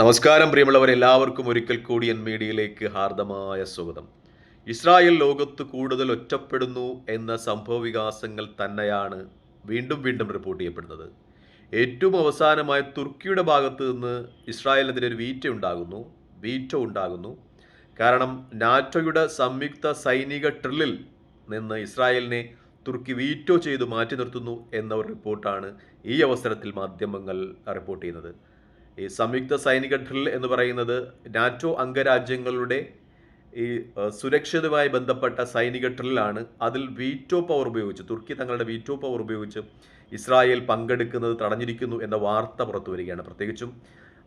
നമസ്കാരം പ്രിയമുള്ളവർ എല്ലാവർക്കും ഒരിക്കൽ കൂടി എൻ മീഡിയയിലേക്ക് ഹാർദമായ സ്വാഗതം. ഇസ്രായേൽ ലോകത്ത് കൂടുതൽ ഒറ്റപ്പെടുന്നു എന്ന സംഭവ വികാസങ്ങൾ തന്നെയാണ് വീണ്ടും വീണ്ടും റിപ്പോർട്ട് ചെയ്യപ്പെടുന്നത്. ഏറ്റവും അവസാനമായി തുർക്കിയുടെ ഭാഗത്ത് നിന്ന് ഇസ്രായേലിനെതിരെ ഒരു വീറ്റ ഉണ്ടാകുന്നു വീറ്റോ ഉണ്ടാകുന്നു. കാരണം നാറ്റോയുടെ സംയുക്ത സൈനിക ട്രില്ലിൽ നിന്ന് ഇസ്രായേലിനെ തുർക്കി വീറ്റോ ചെയ്ത് മാറ്റി നിർത്തുന്നു എന്ന ഒരു റിപ്പോർട്ടാണ് ഈ അവസരത്തിൽ മാധ്യമങ്ങൾ റിപ്പോർട്ട് ചെയ്യുന്നത്. ഈ സംയുക്ത സൈനിക ഡ്രിൽ എന്ന് പറയുന്നത് നാറ്റോ അംഗരാജ്യങ്ങളുടെ ഈ സുരക്ഷിതമായി ബന്ധപ്പെട്ട സൈനിക ഡ്രില്ലാണ് അതിൽ വീറ്റോ പവർ ഉപയോഗിച്ച് തുർക്കി തങ്ങളുടെ വീറ്റോ പവർ ഉപയോഗിച്ച് ഇസ്രായേൽ പങ്കെടുക്കുന്നത് തടഞ്ഞിരിക്കുന്നു എന്ന വാർത്ത പുറത്തു വരികയാണ്. പ്രത്യേകിച്ചും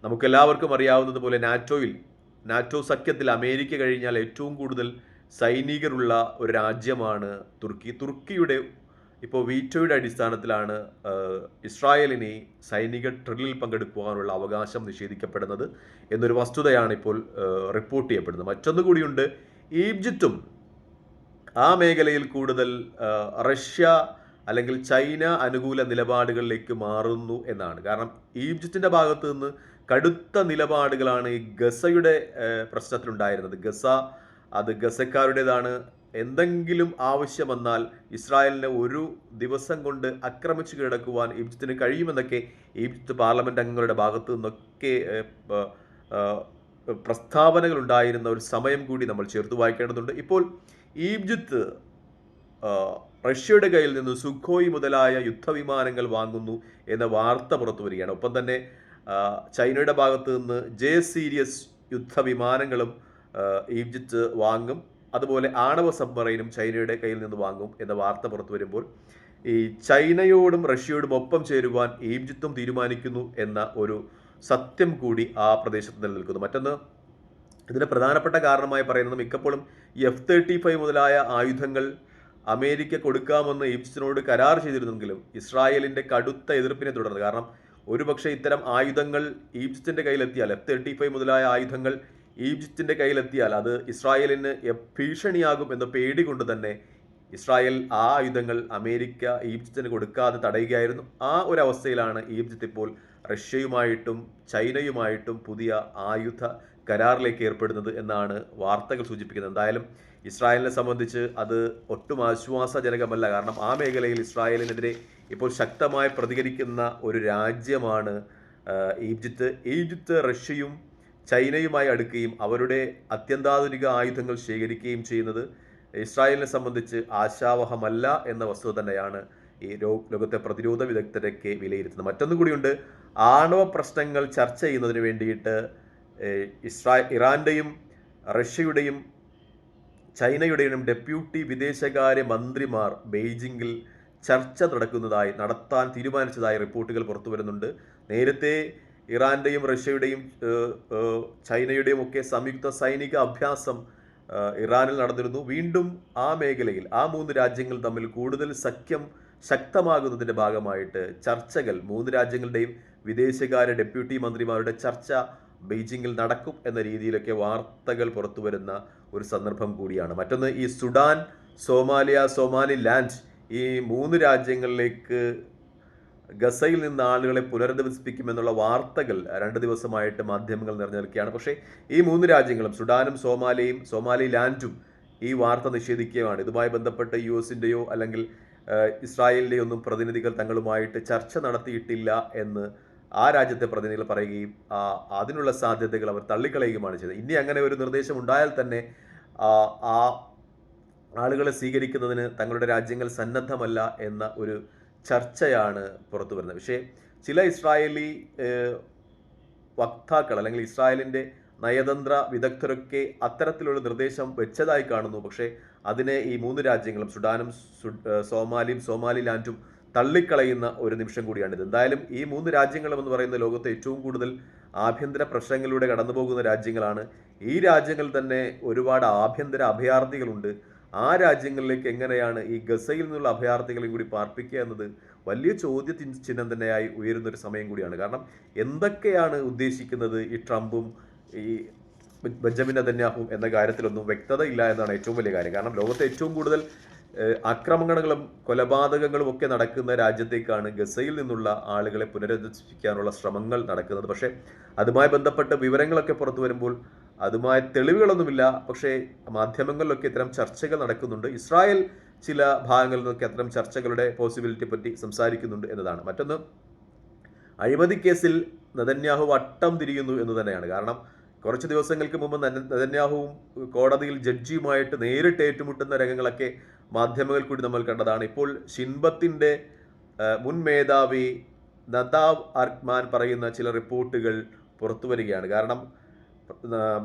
നമുക്കെല്ലാവർക്കും അറിയാവുന്നതുപോലെ നാറ്റോയിൽ നാറ്റോ സഖ്യത്തിൽ അമേരിക്ക കഴിഞ്ഞാൽ ഏറ്റവും കൂടുതൽ സൈനികരുള്ള ഒരു രാജ്യമാണ് തുർക്കി. തുർക്കിയുടെ ഇപ്പോൾ വീറ്റോയുടെ അടിസ്ഥാനത്തിലാണ് ഇസ്രായേലിനെ സൈനിക ട്രില്ലിൽ പങ്കെടുക്കുവാനുള്ള അവകാശം നിഷേധിക്കപ്പെടുന്നത് എന്നൊരു വസ്തുതയാണ് ഇപ്പോൾ റിപ്പോർട്ട് ചെയ്യപ്പെടുന്നത്. മറ്റൊന്നു കൂടിയുണ്ട് ഈജിപ്തും ആ മേഖലയിൽ കൂടുതൽ റഷ്യ അല്ലെങ്കിൽ ചൈന അനുകൂല നിലപാടുകളിലേക്ക് മാറുന്നു എന്നാണ്. കാരണം ഈജിപ്തിന്റെ ഭാഗത്ത് നിന്ന് കടുത്ത നിലപാടുകളാണ് ഈ ഗസയുടെ പ്രശ്നത്തിലുണ്ടായിരുന്നത്. ഗസ അത് ഗസക്കാരുടേതാണ് എന്തെങ്കിലും ആവശ്യം വന്നാൽ ഇസ്രായേലിനെ ഒരു ദിവസം കൊണ്ട് ആക്രമിച്ചു കീഴടക്കുവാൻ ഈജിപ്തിന് കഴിയുമെന്നൊക്കെ ഈജിപ്ത് പാർലമെന്റ് അംഗങ്ങളുടെ ഭാഗത്തു നിന്നൊക്കെ പ്രസ്താവനകൾ ഉണ്ടായിരുന്ന ഒരു സമയം കൂടി നമ്മൾ ചേർത്ത് വായിക്കേണ്ടതുണ്ട്. ഇപ്പോൾ ഈജിപ്ത് റഷ്യയുടെ കയ്യിൽ നിന്ന് സുഖോയ് മുതലായ യുദ്ധവിമാനങ്ങൾ വാങ്ങുന്നു എന്ന വാർത്ത പുറത്തു വരികയാണ്. ഒപ്പം തന്നെ ചൈനയുടെ ഭാഗത്തു നിന്ന് ജെ സീരിയസ് യുദ്ധവിമാനങ്ങളും ഈജിപ്ത് വാങ്ങും. അതുപോലെ ആണവ സബ്മറൈനും ചൈനയുടെ കയ്യിൽ നിന്ന് വാങ്ങും എന്ന വാർത്ത പുറത്തു വരുമ്പോൾ ഈ ചൈനയോടും റഷ്യയോടും ഒപ്പം ചേരുവാൻ ഈജിപ്തും തീരുമാനിക്കുന്നു എന്ന ഒരു സത്യം കൂടി ആ പ്രദേശത്ത് നിലനിൽക്കുന്നു. മറ്റൊന്ന് ഇതിന് പ്രധാനപ്പെട്ട കാരണമായി പറയുന്നത് മിക്കപ്പോഴും എഫ് തേർട്ടി ഫൈവ് മുതലായ ആയുധങ്ങൾ അമേരിക്ക കൊടുക്കാമെന്ന് ഈജിപ്തിനോട് കരാർ ചെയ്തിരുന്നെങ്കിലും ഇസ്രായേലിന്റെ കടുത്ത എതിർപ്പിനെ തുടർന്ന്. കാരണം ഒരുപക്ഷെ ഇത്തരം ആയുധങ്ങൾ ഈജിപ്തിന്റെ കയ്യിലെത്തിയാൽ എഫ് തേർട്ടി ഫൈവ് മുതലായ ആയുധങ്ങൾ ഈജിപ്തിന്റെ കയ്യിലെത്തിയാൽ അത് ഇസ്രായേലിന് ഭീഷണിയാകും എന്ന പേടി കൊണ്ട് തന്നെ ഇസ്രായേൽ ആ ആയുധങ്ങൾ അമേരിക്ക ഈജിപ്തിന് കൊടുക്കാതെ തടയുകയായിരുന്നു. ആ ഒരു അവസ്ഥയിലാണ് ഈജിപ്ത് ഇപ്പോൾ റഷ്യയുമായിട്ടും ചൈനയുമായിട്ടും പുതിയ ആയുധ കരാറിലേക്ക് ഏർപ്പെടുന്നത് എന്നാണ് വാർത്തകൾ സൂചിപ്പിക്കുന്നത്. എന്തായാലും ഇസ്രായേലിനെ സംബന്ധിച്ച് അത് ഒട്ടും ആശ്വാസജനകമല്ല. കാരണം ആ മേഖലയിൽ ഇസ്രായേലിനെതിരെ ഇപ്പോൾ ശക്തമായി പ്രതികരിക്കുന്ന ഒരു രാജ്യമാണ് ഈജിപ്ത്. ഈജിപ്ത് റഷ്യയും ചൈനയുമായി അടുക്കുകയും അവരുടെ അത്യന്താധുനിക ആയുധങ്ങൾ ശേഖരിക്കുകയും ചെയ്യുന്നത് ഇസ്രായേലിനെ സംബന്ധിച്ച് ആശാവഹമല്ല എന്ന വസ്തുത തന്നെയാണ് ഈ ലോകത്തെ പ്രതിരോധ വിദഗ്ധരൊക്കെ വിലയിരുത്തുന്നത്. മറ്റൊന്നും കൂടിയുണ്ട് ആണവ പ്രശ്നങ്ങൾ ചർച്ച ചെയ്യുന്നതിന് വേണ്ടിയിട്ട് ഇസ്രാ ഇറാന്റെയും റഷ്യയുടെയും ചൈനയുടെയും ഡെപ്യൂട്ടി വിദേശകാര്യ മന്ത്രിമാർ ബെയ്ജിങ്ങിൽ ചർച്ച നടക്കുന്നതായി നടത്താൻ തീരുമാനിച്ചതായി റിപ്പോർട്ടുകൾ പുറത്തു വരുന്നുണ്ട് നേരത്തെ ഇറാന്റെയും റഷ്യയുടെയും ചൈനയുടെയും ഒക്കെ സംയുക്ത സൈനിക അഭ്യാസം ഇറാനിൽ നടന്നിരുന്നു. വീണ്ടും ആ മേഖലയിൽ ആ മൂന്ന് രാജ്യങ്ങൾ തമ്മിൽ കൂടുതൽ സഖ്യം ശക്തമാകുന്നതിന്റെ ഭാഗമായിട്ട് ചർച്ചകൾ മൂന്ന് രാജ്യങ്ങളുടെയും വിദേശകാര്യ ഡെപ്യൂട്ടി മന്ത്രിമാരുടെ ചർച്ച ബെയ്ജിങ്ങിൽ നടക്കും എന്ന രീതിയിലൊക്കെ വാർത്തകൾ പുറത്തു വരുന്ന ഒരു സന്ദർഭം കൂടിയാണ്. മറ്റൊന്ന് ഈ സുഡാൻ സോമാലിയ സോമാലി ലാൻഡ് ഈ മൂന്ന് രാജ്യങ്ങളിലേക്ക് ഗസയിൽ നിന്ന് ആളുകളെ പുനരധിവസിപ്പിക്കുമെന്നുള്ള വാർത്തകൾ രണ്ട് ദിവസമായിട്ട് മാധ്യമങ്ങൾ നിറഞ്ഞു നിൽക്കുകയാണ് പക്ഷേ ഈ മൂന്ന് രാജ്യങ്ങളും സുഡാനും സോമാലിയും സോമാലി ലാൻഡും ഈ വാർത്ത നിഷേധിക്കുകയാണ്. ഇതുമായി ബന്ധപ്പെട്ട് യു എസിന്റെയോ അല്ലെങ്കിൽ ഇസ്രായേലിന്റെയോ ഒന്നും പ്രതിനിധികൾ തങ്ങളുമായിട്ട് ചർച്ച നടത്തിയിട്ടില്ല എന്ന് ആ രാജ്യത്തെ പ്രതിനിധികൾ പറയുകയും അതിനുള്ള സാധ്യതകൾ അവർ തള്ളിക്കളയുകയുമാണ് ചെയ്തത്. ഇനി അങ്ങനെ ഒരു നിർദ്ദേശം ഉണ്ടായാൽ തന്നെ ആ ആളുകളെ സ്വീകരിക്കുന്നതിന് തങ്ങളുടെ രാജ്യങ്ങൾ സന്നദ്ധമല്ല എന്ന ഒരു ചർച്ചയാണ് പുറത്തു വരുന്നത്. പക്ഷേ ചില ഇസ്രായേലി വക്താക്കൾ അല്ലെങ്കിൽ ഇസ്രായേലിന്റെ നയതന്ത്ര വിദഗ്ധരൊക്കെ അത്തരത്തിലുള്ള നിർദ്ദേശം വെച്ചതായി കാണുന്നു. പക്ഷേ അതിനെ ഈ മൂന്ന് രാജ്യങ്ങളും സുഡാനും സോമാലിയും സോമാലിലാൻഡും തള്ളിക്കളയുന്ന ഒരു നിമിഷം കൂടിയാണിത് എന്തായാലും ഈ മൂന്ന് രാജ്യങ്ങളും എന്ന് പറയുന്ന ലോകത്തെ ഏറ്റവും കൂടുതൽ ആഭ്യന്തര പ്രശ്നങ്ങളിലൂടെ കടന്നുപോകുന്ന രാജ്യങ്ങളാണ്. ഈ രാജ്യങ്ങളിൽ തന്നെ ഒരുപാട് ആഭ്യന്തര അഭയാർത്ഥികളുണ്ട്. ആ രാജ്യങ്ങളിലേക്ക് എങ്ങനെയാണ് ഈ ഗസയിൽ നിന്നുള്ള അഭയാർത്ഥികളെയും കൂടി പാർപ്പിക്കുക എന്നത് വലിയ ചോദ്യ ചിഹ്നം തന്നെയായി ഉയരുന്ന ഒരു സമയം കൂടിയാണ്. കാരണം എന്തൊക്കെയാണ് ഉദ്ദേശിക്കുന്നത് ഈ ട്രംപും ഈ ബെഞ്ചമിൻ അതന്യാഹും എന്ന കാര്യത്തിലൊന്നും വ്യക്തത ഇല്ല എന്നാണ് ഏറ്റവും വലിയ കാര്യം. കാരണം ലോകത്തെ ഏറ്റവും കൂടുതൽ ആക്രമണങ്ങളും കൊലപാതകങ്ങളും ഒക്കെ നടക്കുന്ന രാജ്യത്തേക്കാണ് ഗസയിൽ നിന്നുള്ള ആളുകളെ പുനരധിവസിപ്പിക്കാനുള്ള ശ്രമങ്ങൾ നടക്കുന്നത്. പക്ഷേ അതുമായി ബന്ധപ്പെട്ട വിവരങ്ങളൊക്കെ പുറത്തു വരുമ്പോൾ അതുമായ തെളിവുകളൊന്നുമില്ല. പക്ഷേ മാധ്യമങ്ങളിലൊക്കെ ഇത്തരം ചർച്ചകൾ നടക്കുന്നുണ്ട്. ഇസ്രായേൽ ചില ഭാഗങ്ങളിൽ നിന്നൊക്കെ അത്തരം ചർച്ചകളുടെ പോസിബിലിറ്റി പറ്റി സംസാരിക്കുന്നുണ്ട് എന്നതാണ്. മറ്റൊന്ന് അഴിമതി കേസിൽ നദന്യാഹു വട്ടം തിരിയുന്നു എന്ന് തന്നെയാണ്. കാരണം കുറച്ച് ദിവസങ്ങൾക്ക് മുമ്പ് നദന്യാഹുവും കോടതിയിൽ ജഡ്ജിയുമായിട്ട് നേരിട്ട് ഏറ്റുമുട്ടുന്ന രംഗങ്ങളൊക്കെ മാധ്യമങ്ങൾ കൂടി നമ്മൾ കണ്ടതാണ്. ഇപ്പോൾ ഷിൻബത്തിന്റെ മുൻ മേധാവി നദാവ് അർക്മാൻ പറയുന്ന ചില റിപ്പോർട്ടുകൾ പുറത്തു വരികയാണ്. കാരണം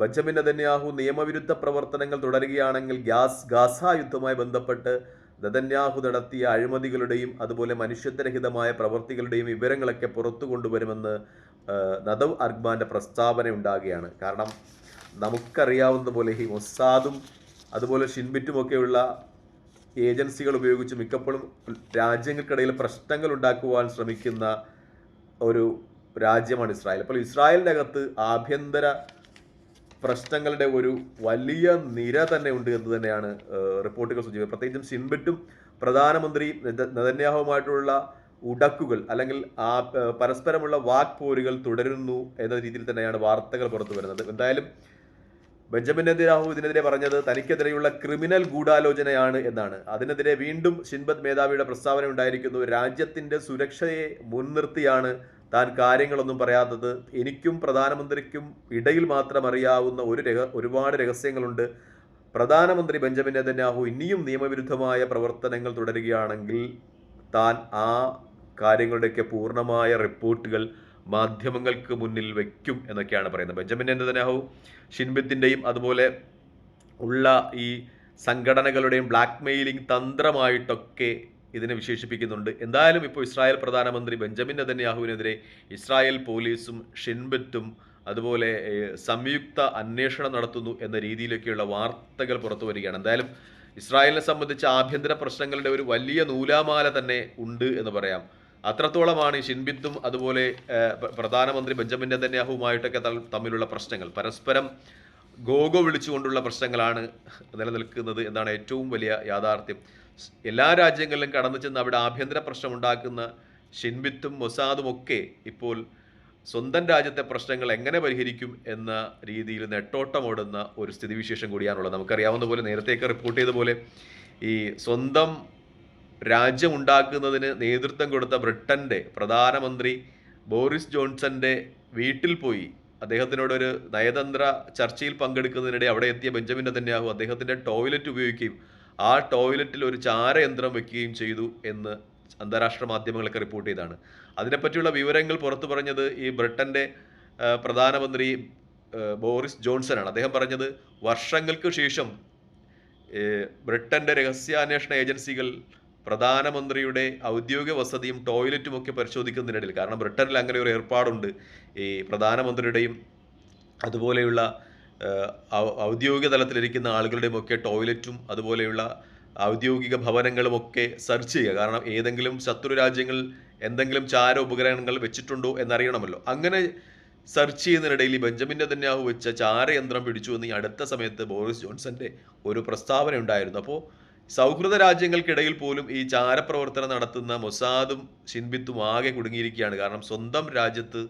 ബെഞ്ചമിൻ നെതന്യാഹു നിയമവിരുദ്ധ പ്രവർത്തനങ്ങൾ തുടരുകയാണെങ്കിൽ ഗ്യാസ് ഗാസ യുദ്ധവുമായി ബന്ധപ്പെട്ട് നെതന്യാഹു നടത്തിയ അഴിമതികളുടെയും അതുപോലെ മനുഷ്യത്വരഹിതമായ പ്രവർത്തികളുടെയും വിവരങ്ങളൊക്കെ പുറത്തു കൊണ്ടുവരുമെന്ന് നദവ് അർഗ്മാന്റെ പ്രസ്താവന ഉണ്ടാകുകയാണ്. കാരണം നമുക്കറിയാവുന്ന പോലെ ഈ മൊസാദും അതുപോലെ ഷിൻബിറ്റുമൊക്കെയുള്ള ഏജൻസികൾ ഉപയോഗിച്ച് മിക്കപ്പോഴും രാജ്യങ്ങൾക്കിടയിൽ പ്രശ്നങ്ങൾ ഉണ്ടാക്കുവാൻ ശ്രമിക്കുന്ന ഒരു രാജ്യമാണ് ഇസ്രായേൽ. അപ്പോൾ ഇസ്രായേലിന്റെ അകത്ത് ആഭ്യന്തര പ്രശ്നങ്ങളുടെ ഒരു വലിയ നിര തന്നെ ഉണ്ട് എന്ന് തന്നെയാണ് റിപ്പോർട്ടുകൾ സൂചിപ്പിക്കുന്നത്. പ്രത്യേകിച്ചും സിൻബറ്റും പ്രധാനമന്ത്രി നെത- നെതന്യാഹുവുമായിട്ടുള്ള ഉടക്കുകൾ അല്ലെങ്കിൽ ആ പരസ്പരമുള്ള പരസ്പരമുള്ള വാക്പോരുകൾ തുടരുന്നു എന്ന രീതിയിൽ തന്നെയാണ് വാർത്തകൾ പുറത്തു വരുന്നത്. എന്തായാലും ബെഞ്ചമിൻ നെതിരാഹു ഇതിനെതിരെ പറഞ്ഞത് തനിക്കെതിരെയുള്ള ക്രിമിനൽ ഗൂഢാലോചനയാണ് എന്നാണ്. അതിനെതിരെ വീണ്ടും ഷിൻബത് മേധാവിയുടെ പ്രസ്താവന ഉണ്ടായിരിക്കുന്നു. രാജ്യത്തിന്റെ സുരക്ഷയെ മുൻനിർത്തിയാണ് താൻ കാര്യങ്ങളൊന്നും പറയാത്തത് എനിക്കും പ്രധാനമന്ത്രിക്കും ഇടയിൽ മാത്രം അറിയാവുന്ന ഒരു രഹ ഒരുപാട് രഹസ്യങ്ങളുണ്ട്. പ്രധാനമന്ത്രി ബെഞ്ചമിൻ നെതന്യാഹു ഇനിയും നിയമവിരുദ്ധമായ പ്രവർത്തനങ്ങൾ തുടരുകയാണെങ്കിൽ താൻ ആ കാര്യങ്ങളുടെയൊക്കെ പൂർണമായ റിപ്പോർട്ടുകൾ മാധ്യമങ്ങൾക്ക് മുന്നിൽ വയ്ക്കും എന്നൊക്കെയാണ് പറയുന്നത്. ബെഞ്ചമിൻ നെതന്യാഹു ഷിൻബിത്തിന്റെയും അതുപോലെ ഉള്ള ഈ സംഘടനകളുടെയും ബ്ലാക്ക് മെയിലിംഗ് തന്ത്രമായിട്ടൊക്കെ ഇതിനെ വിശേഷിപ്പിക്കുന്നുണ്ട്. എന്തായാലും ഇപ്പോൾ ഇസ്രായേൽ പ്രധാനമന്ത്രി ബെഞ്ചമിൻ നെതന്യാഹുവിനെതിരെ ഇസ്രായേൽ പോലീസും ഷിൻബറ്റും അതുപോലെ സംയുക്ത അന്വേഷണം നടത്തുന്നു എന്ന രീതിയിലൊക്കെയുള്ള വാർത്തകൾ പുറത്തു വരികയാണ്. എന്തായാലും ഇസ്രായേലിനെ സംബന്ധിച്ച ആഭ്യന്തര പ്രശ്നങ്ങളുടെ ഒരു വലിയ നൂലാമാല തന്നെ ഉണ്ട് എന്ന് പറയാം. അത്രത്തോളമാണ് ഷിൻബിത്തും അതുപോലെ പ്രധാനമന്ത്രി ബെഞ്ചമിൻ നെതന്യാഹുവുമായിട്ടൊക്കെ തമ്മിലുള്ള പ്രശ്നങ്ങൾ. പരസ്പരം ഗോഗോ വിളിച്ചുകൊണ്ടുള്ള പ്രശ്നങ്ങളാണ് നിലനിൽക്കുന്നത് എന്നാണ് ഏറ്റവും വലിയ യാഥാർത്ഥ്യം. എല്ലാ രാജ്യങ്ങളിലും കടന്നു ചെന്ന് അവിടെ ആഭ്യന്തര പ്രശ്നം ഉണ്ടാക്കുന്ന ഷിൻബിത്തും മൊസാദും ഒക്കെ ഇപ്പോൾ സ്വന്തം രാജ്യത്തെ പ്രശ്നങ്ങൾ എങ്ങനെ പരിഹരിക്കും എന്ന രീതിയിൽ നെട്ടോട്ടമോടുന്ന ഒരു സ്ഥിതിവിശേഷം കൂടിയാണുള്ളത്. നമുക്കറിയാവുന്ന പോലെ നേരത്തെയൊക്കെ റിപ്പോർട്ട് ചെയ്ത പോലെ ഈ സ്വന്തം രാജ്യം ഉണ്ടാക്കുന്നതിന് നേതൃത്വം കൊടുത്ത ബ്രിട്ടന്റെ പ്രധാനമന്ത്രി ബോറിസ് ജോൺസന്റെ വീട്ടിൽ പോയി അദ്ദേഹത്തിനോടൊരു നയതന്ത്ര ചർച്ചയിൽ പങ്കെടുക്കുന്നതിനിടെ അവിടെ എത്തിയ ബെഞ്ചമിൻ നെതന്യാഹു അദ്ദേഹത്തിന്റെ ടോയ്ലറ്റ് ഉപയോഗിക്കുകയും ആ ടോയ്ലറ്റിൽ ഒരു ചാരയന്ത്രം വെക്കുകയും ചെയ്തു എന്ന് അന്താരാഷ്ട്ര മാധ്യമങ്ങളൊക്കെ റിപ്പോർട്ട് ചെയ്താണ്. അതിനെപ്പറ്റിയുള്ള വിവരങ്ങൾ പുറത്തു പറഞ്ഞത് ഈ ബ്രിട്ടന്റെ പ്രധാനമന്ത്രി ബോറിസ് ജോൺസൺ ആണ് അദ്ദേഹം പറഞ്ഞത് വർഷങ്ങൾക്ക് ശേഷം ബ്രിട്ടന്റെ രഹസ്യാന്വേഷണ ഏജൻസികൾ പ്രധാനമന്ത്രിയുടെ ഔദ്യോഗിക വസതിയും ടോയ്ലറ്റും ഒക്കെ പരിശോധിക്കുന്നതിനിടയിൽ കാരണം ബ്രിട്ടനിൽ അങ്ങനെ ഒരു ഏർപ്പാടുണ്ട്. ഈ പ്രധാനമന്ത്രിയുടെയും അതുപോലെയുള്ള ഔദ്യോഗിക തലത്തിലിരിക്കുന്ന ആളുകളുടെയും ഒക്കെ ടോയ്ലറ്റും അതുപോലെയുള്ള ഔദ്യോഗിക ഭവനങ്ങളുമൊക്കെ സെർച്ച് ചെയ്യുക. കാരണം ഏതെങ്കിലും ശത്രു രാജ്യങ്ങൾ എന്തെങ്കിലും ചാര ഉപകരണങ്ങൾ വെച്ചിട്ടുണ്ടോ എന്നറിയണമല്ലോ. അങ്ങനെ സെർച്ച് ചെയ്യുന്നതിനിടയിൽ ഈ ബെഞ്ചമിൻ നെതന്യാഹു വെച്ച ചാരയന്ത്രം പിടിച്ചു എന്ന് ഈ അടുത്ത സമയത്ത് ബോറിസ് ജോൺസന്റെ ഒരു പ്രസ്താവന ഉണ്ടായിരുന്നു. അപ്പോൾ സൗഹൃദ രാജ്യങ്ങൾക്കിടയിൽ പോലും ഈ ചാരപ്രവർത്തനം നടത്തുന്ന മൊസാദും ഷിൻബിത്തും ആകെ കുടുങ്ങിയിരിക്കുകയാണ്. കാരണം സ്വന്തം രാജ്യത്ത്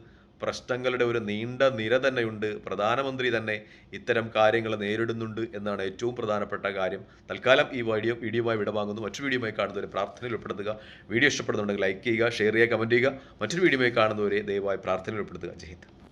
പ്രശ്നങ്ങളുടെ ഒരു നീണ്ട നിര തന്നെയുണ്ട്. പ്രധാനമന്ത്രി തന്നെ ഇത്തരം കാര്യങ്ങൾ നേരിടുന്നുണ്ട് എന്നാണ് ഏറ്റവും പ്രധാനപ്പെട്ട കാര്യം. തൽക്കാലം ഈ വീഡിയോ വീഡിയോയുമായി വിടവാങ്ങുന്നു. മറ്റൊരു വീഡിയോയുമായി കാണുന്നവരെ പ്രാർത്ഥനയിൽ ഉൾപ്പെടുത്തുക. വീഡിയോ ഇഷ്ടപ്പെടുന്നുണ്ടെങ്കിൽ ലൈക്ക് ചെയ്യുക ഷെയർ ചെയ്യുക കമന്റ് ചെയ്യുക. മറ്റൊരു വീഡിയോയുമായി കാണുന്നവരെ ദയവായി പ്രാർത്ഥനയിൽ ഉൾപ്പെടുത്തുക. ജയ് ഹിന്ദ്.